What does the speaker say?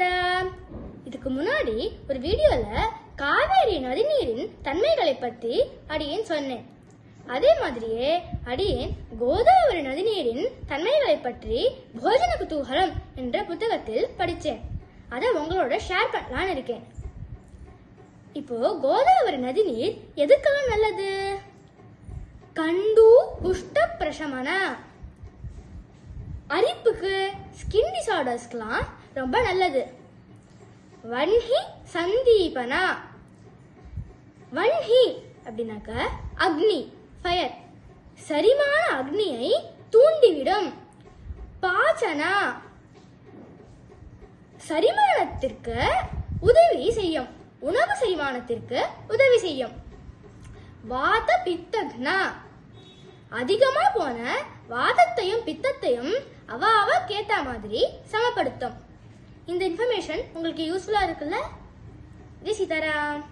தரேன் இதுக்கு முன்னாடி ஒரு வீடியோல காவேரி நதிநீரின் தன்மைகளை பத்தி அடியேன் சொன்னேன். அதே மாதிரியே அடியேன் கோதாவரி நதிநீரின் தன்மைகளை பற்றி போஜன குதூகலம் என்ற புத்தகத்தில் படித்தேன் அதை உங்களோட ஷேர் பண்ணலான்னு இருக்கேன். இப்போ கோதாவரி நதிநீர் எதுக்காக நல்லது? கண்டு குஷ்ட பிரசமனா ஆர்டர்ஸ்க்கெலாம் ரொம்ப நல்லது. வன்ஹி சந்தீபனா. வன்ஹி அப்படின்னாக்க அக்னி ஃபயர் சரிமான அக்னியை தூண்டிவிடும். பாச்சனா. சரிமானத்திற்கு உதவி செய்யும். உணவு செரிமானத்திற்கு உதவி செய்யும். வாத பித்தக்னா அதிகமா போன வாதத்தையும் பித்தத்தையும் அவ அவ கேட்ட மாதிரி சமப்படுத்தும். இந்த இன்ஃபர்மேஷன் உங்களுக்கு யூஸ்ஃபுல்லா இருக்குல்ல? ஜி சீதாராம்.